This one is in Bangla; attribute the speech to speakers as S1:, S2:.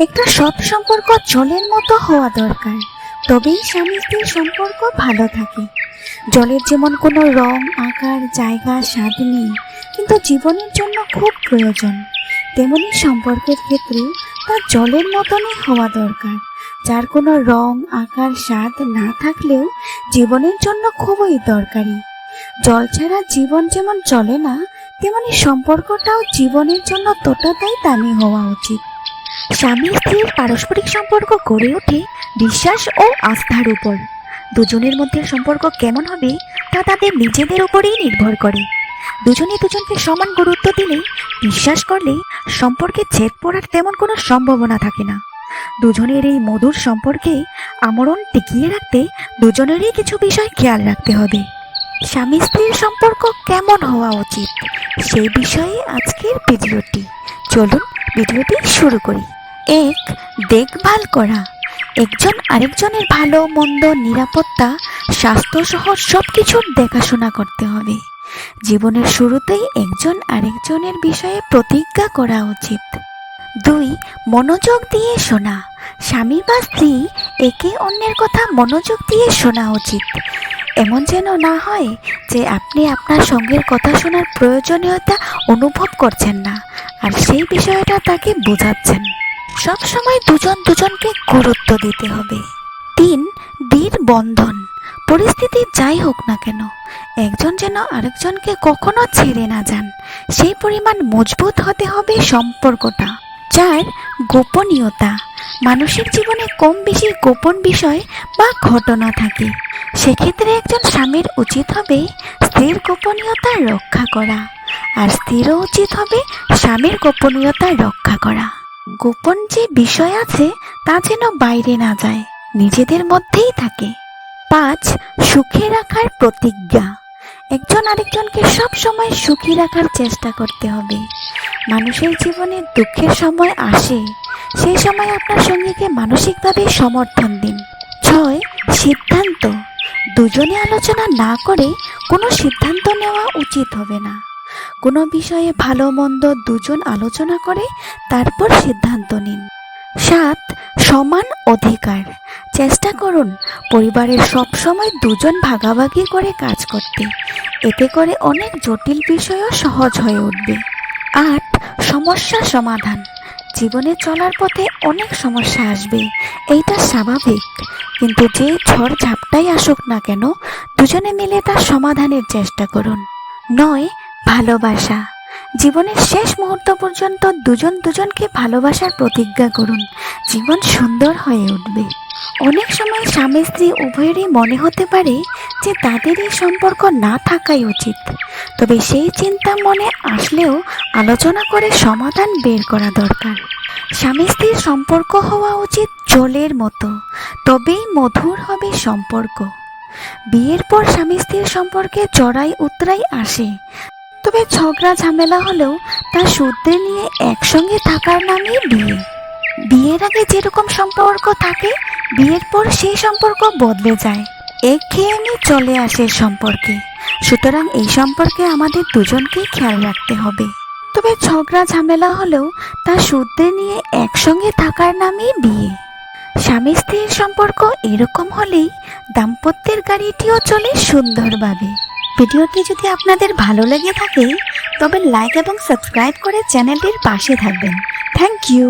S1: একটা সৎ সম্পর্ক জলের মতো হওয়া দরকার। তবেই স্বামী স্ত্রীর সম্পর্ক ভালো থাকে। জলের যেমন কোনো রং, আকার, জায়গা, স্বাদ নেই, কিন্তু জীবনের জন্য খুব প্রয়োজন। তেমনি সম্পর্কের ক্ষেত্রে তা জলের মতনই হওয়া দরকার। যার কোনো রং, আকার, স্বাদ না থাকলেও জীবনের জন্য খুবই দরকারি। জল ছাড়া জীবন যেমন চলে না, তেমনি সম্পর্কটাও জীবনের জন্য ততটাই দামি হওয়া উচিত। স্বামী স্ত্রীর পারস্পরিক সম্পর্ক গড়ে ওঠে বিশ্বাস ও আস্থার উপর। দুজনের মধ্যে সম্পর্ক কেমন হবে, তা তাদের নিজেদের উপরেই নির্ভর করে। দুজনে দুজনকে সমান গুরুত্ব দিলে, বিশ্বাস করলে সম্পর্কে ছেদ পড়ার তেমন কোনো সম্ভাবনা থাকে না। দুজনের এই মধুর সম্পর্কে আমরণ টিকিয়ে রাখতে দুজনেরই কিছু বিষয় খেয়াল রাখতে হবে। স্বামী স্ত্রীর সম্পর্ক কেমন হওয়া উচিত, সেই বিষয়ে আজকের ভিডিওটি। চলুন ভিডিওটি শুরু করি। এক, দেখভাল করা। একজন আরেকজনের ভালো, মন্দ, নিরাপত্তা স্বাস্থ্যসহ সব কিছুর দেখাশোনা করতে হবে। জীবনের শুরুতেই একজন আরেকজনের বিষয়ে প্রতিজ্ঞা করা উচিত। দুই, মনোযোগ দিয়ে শোনা। স্বামী বা স্ত্রী একে অন্যের কথা মনোযোগ দিয়ে শোনা উচিত। এমন যেন না হয় যে আপনি আপনার সঙ্গের কথা শোনার প্রয়োজনীয়তা অনুভব করছেন না, আর সেই বিষয়টা তাকে বোঝাচ্ছেন। সব সময় দুজন দুজনকে গুরুত্ব দিতে হবে। তিন দৃঢ় বন্ধন। পরিস্থিতি যাই হোক না কেন, একজন যেন আরেকজনকে কখনো ছেড়ে না যান, সেই পরিমাণ মজবুত হতে হবে সম্পর্কটা। চার, গোপনীয়তা। মানুষের জীবনে কম বেশি গোপন বিষয় বা ঘটনা থাকে। সেক্ষেত্রে একজন স্বামীর উচিত হবে স্ত্রীর গোপনীয়তা রক্ষা করা, আর স্ত্রীরও উচিত হবে স্বামীর গোপনীয়তা রক্ষা করা। গোপন যে বিষয় আছে, তা যেন বাইরে না যায়, নিজেদের মধ্যেই থাকে। পাঁচ, সুখে রাখার প্রতিজ্ঞা। একজন আরেকজনকে সব সময় সুখী রাখার চেষ্টা করতে হবে। মানুষের জীবনে দুঃখের সময় আসে, সেই সময় আপনার সঙ্গীকে মানসিকভাবে সমর্থন দিন। ছয়, সিদ্ধান্ত। দুজনে আলোচনা না করে কোনো সিদ্ধান্ত নেওয়া উচিত হবে না। কোনো বিষয়ে ভালো মন্দ দুজন আলোচনা করে তারপর সিদ্ধান্ত নিন। সাত, সমান অধিকার। চেষ্টা করুন পরিবারের সব সময় দুজন ভাগাভাগি করে কাজ করতে। এতে করে অনেক জটিল বিষয়ও সহজ হয়ে উঠবে। আট, সমস্যা সমাধান। জীবনে চলার পথে অনেক সমস্যা আসবে। এইটা স্বাভাবিক। কিন্তু যে ঝড় ঝাপটাই আসুক না কেন, দুজনে মিলে তার সমাধানের চেষ্টা করুন। নয়, ভালোবাসা। জীবনের শেষ মুহূর্ত পর্যন্ত দুজন দুজনকে ভালোবাসার প্রতিজ্ঞা করুন। জীবন সুন্দর হয়ে উঠবে। অনেক সময় স্বামী স্ত্রী উভয়েরই মনে হতে পারে যে তাদের এই সম্পর্ক না থাকাই উচিত। তবে সেই চিন্তা মনে আসলেও আলোচনা করে সমাধান বের করা দরকার। স্বামী স্ত্রীর সম্পর্ক হওয়া উচিত জলের মতো, তবেই মধুর হবে সম্পর্ক। বিয়ের পর স্বামী স্ত্রীর সম্পর্কে চড়াই উতরাই আসে। তবে ঝগড়া ঝামেলা হলেও তা সূত্রে নিয়ে একসঙ্গে থাকার নামই বিয়ে। বিয়ের আগে যেরকম সম্পর্ক থাকে, বিয়ের পর সেই সম্পর্ক বদলে যায়। এক খেয়েমি চলে আসে সম্পর্কে। সুতরাং এই সম্পর্কে আমাদের দুজনকেই খেয়াল রাখতে হবে। তবে ঝগড়া ঝামেলা হলেও তা সূত্রে নিয়ে একসঙ্গে থাকার নামে বিয়ে। স্বামী স্ত্রীর সম্পর্ক এরকম হলেই দাম্পত্যের গাড়িটিও চলে সুন্দরভাবে। ভিডিওটি যদি আপনাদের ভালো লেগে থাকে, তবে লাইক এবং সাবস্ক্রাইব করে চ্যানেলটির পাশে থাকবেন। Thank you